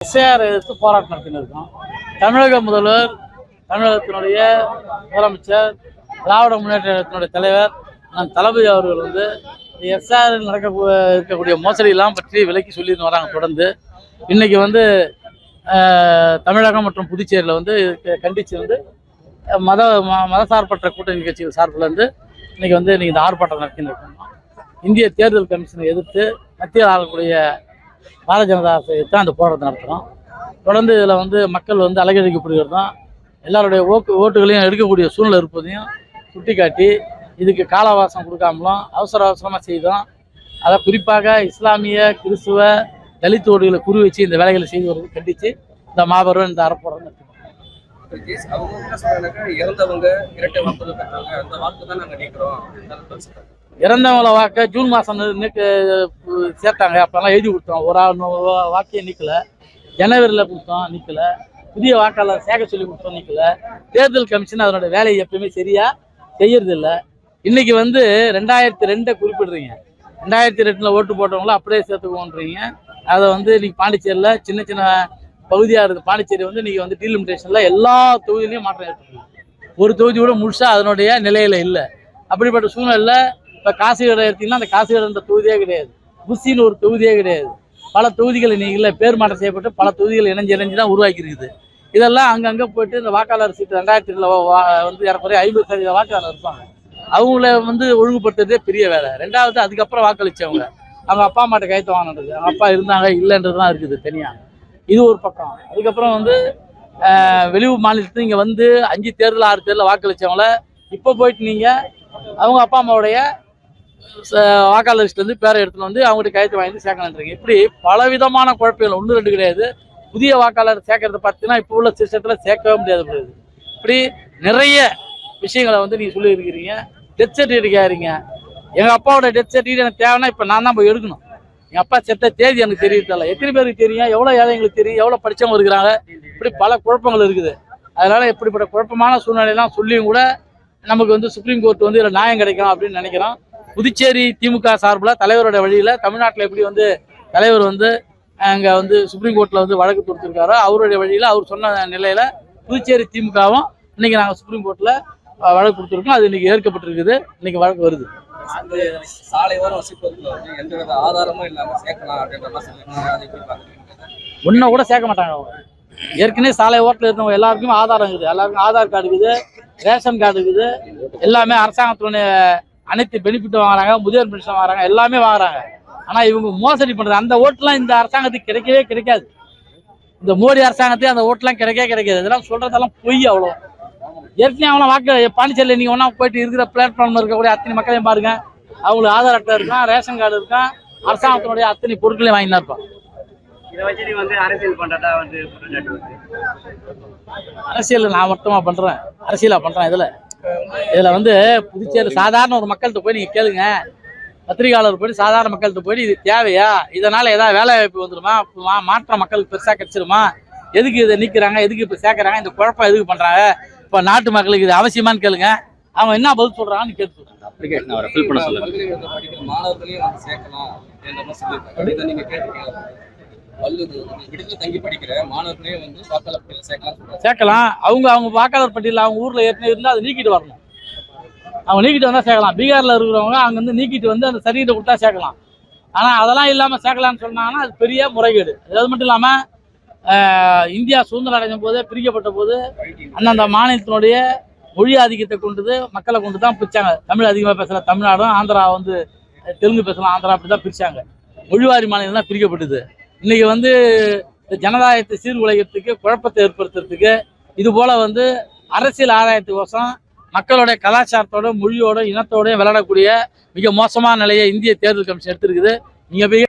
SIR எதிர்த்து போராட்டம் நடத்தினிருக்கோம் தமிழக முதல்வர் தமிழகத்தினுடைய முதலமைச்சர் திராவிட முன்னேற்றத்தினுடைய தலைவர் நம் தளபதி அவர்கள் வந்து எஸ்ஆர் நடக்க இருக்கக்கூடிய மோசடியெல்லாம் பற்றி விலக்கி சொல்லிட்டு வராங்க தொடர்ந்து. இன்னைக்கு வந்து தமிழகம் மற்றும் புதுச்சேரியில் வந்து கண்டித்து வந்து மத ம- மதசார்பற்ற கூட்டணி கட்சிகள் சார்பில் வந்து இன்னைக்கு வந்து இன்றைக்கி இந்த ஆர்ப்பாட்டம் நடத்தினிருக்கோம் இந்திய தேர்தல் கமிஷனை எதிர்த்து மத்தியில் ஆளக்கூடிய பாரதிய ஜனதா தான் அந்த போராட்டத்தை நடத்துகிறோம் தொடர்ந்து இதில் வந்து மக்கள் வந்து அலங்கரிக்கப்படுகிறதும் எல்லாருடைய ஓட்டு ஓட்டுகளையும் எடுக்கக்கூடிய சூழ்நிலை இருப்பதையும் சுட்டிக்காட்டி இதுக்கு காலவாசம் கொடுக்காமலும் அவசர அவசரமாக செய்தோம். அதை குறிப்பாக இஸ்லாமிய கிறிஸ்துவ தலித் ஓட்டுகளை குறி வச்சு இந்த வேலைகளை செய்து வருவது கண்டித்து இந்த மாபெரும் இந்த அறப்போராட்டம் அவங்க இறந்தவங்க இரட்டை வாக்குறுதி பெற்றாங்க அந்த வாக்கு தான் நீக்கிறோம். இறந்தவங்கள வாக்கை ஜூன் மாதம் சேர்த்தாங்க. அப்போல்லாம் எழுதி கொடுத்தோம். ஒரு ஆள் வாக்கையும் நீக்கல. ஜனவரியில் கொடுத்தோம் நிற்கலை புதிய வாக்காளர் சேர்க்க சொல்லி கொடுத்தோம் நிற்கலை தேர்தல் கமிஷன் அதனோட வேலையை எப்பயுமே சரியாக செய்யறதில்ல. இன்னைக்கு வந்து ரெண்டாயிரத்தி ரெண்டை குறிப்பிடுறீங்க. ரெண்டாயிரத்தி ரெண்டில் ஓட்டு போட்டவங்கள அப்படியே சேர்த்துக்கோன்றீங்க அதை வந்து இன்னைக்கு பாண்டிச்சேரியில் சின்ன சின்ன பகுதியாக இருக்குது பாண்டிச்சேரி வந்து நீங்கள் வந்து டீலிமிட்டேஷனில் எல்லா தொகுதியிலையும் மாற்றம் ஏற்பட்டுருக்கு. ஒரு தொகுதி கூட முழுசாக அதனுடைய நிலையில் இல்லை. அப்படிப்பட்ட சூழ்நிலையில் இப்போ காசிகடை எடுத்தீங்கன்னா அந்த காசிகடைன்ற தொகுதியே கிடையாது. புசின்னு ஒரு தொகுதியே கிடையாது. பல தொகுதிகள் இன்னைக்கு இல்லை பேர் மாற்றம் செய்யப்பட்டு பல தொகுதிகள் இணைஞ்சு இணைஞ்சு தான் உருவாக்கி இருக்குது. இதெல்லாம் அங்கங்கே போயிட்டு இந்த வாக்காளர் சீட்டு ரெண்டாயிரத்தி ரெண்டில் வந்து ஏறக்குறைய ஐம்பது சதவீத வாக்காளர் இருப்பாங்க. அவங்கள வந்து ஒழுங்குபடுத்துறதே பெரிய வேலை. ரெண்டாவது அதுக்கப்புறம் வாக்களிச்சவங்க. அவங்க அப்பா அம்மாட்ட கையெழுத்து வாங்கினது. அவங்க அப்பா இருந்தாங்க இல்லைன்றதுலாம் இருக்குது தனியாக இது ஒரு பக்கம். அதுக்கப்புறம் வந்து ஆஹ், வெளியூர் மாநிலத்துல இங்கே வந்து அஞ்சு தேர்தல் ஆறு தேர்தலில் வாக்களித்தவங்கள இப்போ போயிட்டு நீங்கள் அவங்க அப்பா அம்மாவுடைய வாக்காளர் லிஸ்ட்லேருந்து பேரை எடுத்துன்னு வந்து அவங்ககிட்ட கையெழுத்து வாங்கி சேர்க்கணுன்றீங்க இப்படி பலவிதமான குழப்பங்கள் ஒன்று ரெண்டு கிடையாது. புதிய வாக்காளர் சேர்க்கறத பார்த்தீங்கன்னா இப்போ உள்ள சிஸ்டத்தில் சேர்க்கவே முடியாது போகுது இப்படி நிறைய விஷயங்களை வந்து நீங்கள் சொல்லியிருக்கிறீங்க. டெத் சர்டிஃபிகேட் கேட்குறீங்க எங்கள் அப்பாவோட டெத் சர்டிஃபிகேட் எனக்கு தேவைன்னா இப்போ நான் தான் போய் எடுக்கணும். எங்கள் அப்பா செத்த தேதி எனக்கு தெரியல எத்தனை பேருக்கு தெரியும்? எவ்வளோ ஏழைங்களுக்கு தெரியும்? எவ்வளோ படிச்சவங்க இருக்கிறாங்க? இப்படி பல குழப்பங்கள் இருக்குது. அதனால் இப்படிப்பட்ட குழப்பமான சூழ்நிலையெல்லாம் சொல்லியும் கூட நமக்கு வந்து சுப்ரீம் கோர்ட் வந்து இதில் நியாயம் கிடைக்கணும் அப்படின்னு நினைக்கிறோம். புதுச்சேரி திமுக சார்பில் தலைவரோட வழியில் தமிழ்நாட்டில் எப்படி வந்து தலைவர் வந்து அங்கே வந்து சுப்ரீம் கோர்ட்டில் வந்து வழக்கு தொடுத்திருக்காரோ அவருடைய வழியில் அவர் சொன்ன நிலையில் புதுச்சேரி திமுகவும் இன்னைக்கு நாங்கள் சுப்ரீம் கோர்ட்டில் வழக்கு கொடுத்துருக்கோம் அது இன்னைக்கு ஏற்கப்பட்டிருக்குது. இன்னைக்கு வழக்கு வருது. ஒன்றும் கூட சேர்க்க மாட்டாங்க ஏற்கனவே சாலை ஓட்டில் இருந்தவங்க எல்லாருக்குமே ஆதாரம் இருக்குது. எல்லாருக்கும் ஆதார் கார்டு இருக்குது ரேஷன் கார்டு இருக்குது. எல்லாமே அரசாங்கத்துடைய அனைத்து பெனிஃபிட்டும் வாங்குறாங்க முதியோர் பென்ஷன் வாங்குறாங்க எல்லாமே வாங்குறாங்க. ஆனால் இவங்க மோசடி பண்ணுறது அந்த ஓட்டுலாம் இந்த அரசாங்கத்துக்கு கிடைக்கவே கிடைக்காது. இந்த மோடி அரசாங்கத்தையும் அந்த ஓட்டுலாம் கிடைக்கவே கிடைக்காது. இதெல்லாம் சொல்கிறதெல்லாம் பொய் அவ்வளோ. ஏற்கனவே அவங்களாம் வாக்கு பாண்டிச்சேரியில் நீங்கள் ஒன்றா போயிட்டு இருக்கிற பிளாட்ஃபார்மில் இருக்கக்கூடிய அத்தனை மக்களையும் பாருங்க. அவங்களுக்கு ஆதார் அட்டை இருக்கான் ரேஷன் கார்டு இருக்கான் அரசாங்கத்தினுடைய அத்தனை பொருட்களையும் வாங்கி தான் பண்றதா வருது? அரசியல் நான் மட்டுமா பண்றேன்? அரசியலா பண்றேன் இதுல. இதுல வந்து புதுச்சேரி சாதாரண ஒரு மக்கள்கிட்ட போய் நீங்க கேளுங்க. பத்திரிகையாளர் போய் சாதாரண மக்கள்கிட்ட போய் இது தேவையா? இதனால ஏதாவது வேலை வாய்ப்பு வந்துருமா மா- மாற்றம் மக்களுக்கு பெருசா கிடைச்சிருமா? எதுக்கு இதை நீக்கிறாங்க? எதுக்கு இப்ப சேர்க்கறாங்க? இந்த குழப்பம் எதுக்கு பண்றாங்க? இப்ப நாட்டு மக்களுக்கு இது அவசியமான்னு கேளுங்க. அவங்க என்ன பதில் சொல்றாங்கன்னு கேட்டு சொல்றாங்க. அப்ளிகேஷன் அவரை ஃபில் பண்ண மாணவர்களையும் வந்து சேர்க்கலாம் சேர்க்கலாம் அவங்க அவங்க வாக்காளர் பட்டியலில் அவங்க ஊரில் ஏற்கனவே இருந்தால் அதை நீக்கிட்டு வரணும். அவங்க நீக்கிட்டு வந்தால் சேர்க்கலாம். பீகாரில் இருக்கிறவங்க அங்க வந்து நீக்கிட்டு வந்து அந்த சர்டிஃபிகேட் கொடுத்தா சேர்க்கலாம். ஆனா அதெல்லாம் இல்லாமல் சேர்க்கலாம்னு சொன்னாங்கன்னா அது பெரிய முறைகேடு. அது மட்டும் இல்லாமல் இந்தியா சுதந்திரம் அடைஞ்ச போது பிரிக்கப்பட்ட போது அந்தந்த மாநிலத்தினுடைய மொழி ஆதிக்கத்தை கொண்டு மக்களை கொண்டு தான் பிரிச்சாங்க. தமிழ் அதிகமாக பேசுகிற தமிழ்நாடும் ஆந்திரா வந்து தெலுங்கு பேசலாம். ஆந்திரா அப்படி தான் பிரித்தாங்க மொழிவாரி மாநிலம் தான் பிரிக்கப்பட்டது. இன்னைக்கு வந்து இந்த ஜனநாயகத்தை சீர்குலைக்கிறதுக்கு குழப்பத்தை ஏற்படுத்துறதுக்கு இது போல வந்து அரசியல் ஆதாயத்துக்கோசம் மக்களுடைய கலாச்சாரத்தோட மொழியோட இனத்தோட விளையாடக்கூடிய மிக மோசமான நிலையை இந்திய தேர்தல் கமிஷன் எடுத்திருக்குது. நீங்க போய்